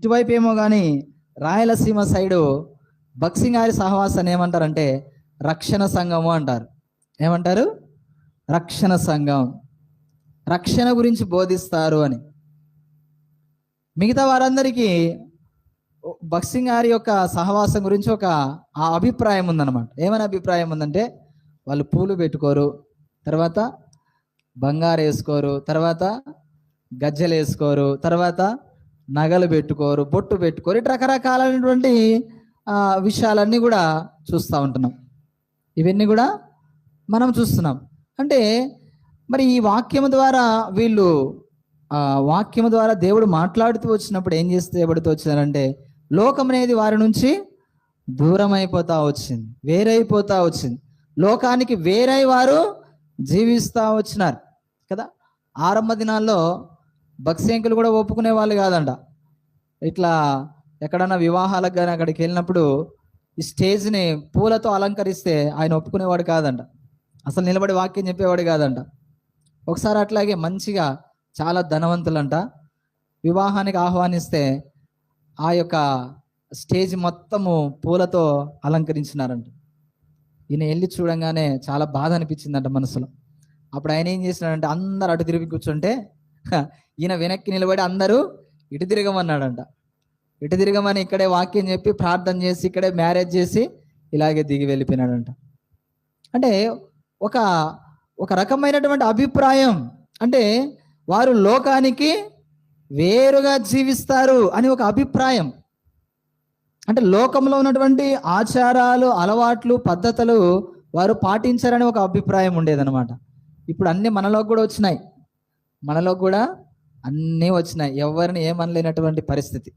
ఇటువైపు ఏమో కానీ రాయలసీమ సైడు బక్సింగారి సహవాసాన్ని ఏమంటారంటే రక్షణ సంఘము అంటారు. ఏమంటారు? రక్షణ సంఘం. రక్షణ గురించి బోధిస్తారు అని. మిగతా వారందరికీ బక్సింగారి యొక్క సహవాసం గురించి ఒక ఆ అభిప్రాయం ఉందన్నమాట. ఏమైనా అభిప్రాయం ఉందంటే వాళ్ళు పూలు పెట్టుకోరు తర్వాత బంగారు వేసుకోరు తర్వాత గజ్జలు వేసుకోరు తర్వాత నగలు పెట్టుకోరు బొట్టు పెట్టుకోరు ఇటు రకరకాలైనటువంటి విషయాలన్నీ కూడా చూస్తూ ఉంటున్నాం. ఇవన్నీ కూడా మనం చూస్తున్నాం. అంటే మరి ఈ వాక్యం ద్వారా వీళ్ళు వాక్యం ద్వారా దేవుడు మాట్లాడుతూ వచ్చినప్పుడు ఏం చేస్తే పడుతూ వచ్చారంటే లోకం అనేది వారి నుంచి దూరం అయిపోతా వచ్చింది వేరైపోతా వచ్చింది. లోకానికి వేరై వారు జీవిస్తూ వచ్చినారు కదా? ఆరంభ దినాల్లో భక్ష్యంకులు కూడా ఒప్పుకునే వాళ్ళు కాదంట. ఇట్లా ఎక్కడన్నా వివాహాలకు కానీ అక్కడికి వెళ్ళినప్పుడు ఈ స్టేజ్ని పూలతో అలంకరిస్తే ఆయన ఒప్పుకునేవాడు కాదంట. అసలు నిలబడి వాక్యం చెప్పేవాడు కాదంట. ఒకసారి అట్లాగే మంచిగా చాలా ధనవంతులంట. వివాహానికి ఆహ్వానిస్తే ఆ యొక్క స్టేజ్ మొత్తము పూలతో అలంకరించినారంట. ఈయన వెళ్ళి చూడంగానే చాలా బాధ అనిపించిందంట మనసులో. అప్పుడు ఆయన ఏం చేసినాడంటే అందరు అటు తిరిగి కూర్చుంటే ఈయన వెనక్కి నిలబడి అందరూ ఇటు తిరగమన్నాడంట. ఇటు తిరగమని ఇక్కడే వాక్యం చెప్పి ప్రార్థన చేసి ఇక్కడే మ్యారేజ్ చేసి ఇలాగే దిగి వెళ్ళిపోయినాడంట. అంటే ఒక ఒక రకమైనటువంటి అభిప్రాయం. అంటే వారు లోకానికి వేరుగా జీవిస్తారు అని ఒక అభిప్రాయం. అంటే లోకంలో ఉన్నటువంటి ఆచారాలు అలవాట్లు పద్ధతులు వారు పాటించారని ఒక అభిప్రాయం ఉండేదన్నమాట. ఇప్పుడు అన్నీ మనలోకి కూడా వచ్చినాయి. మనలో కూడా అన్నీ వచ్చినాయి. ఎవరిని ఏమనలేనటువంటి పరిస్థితి.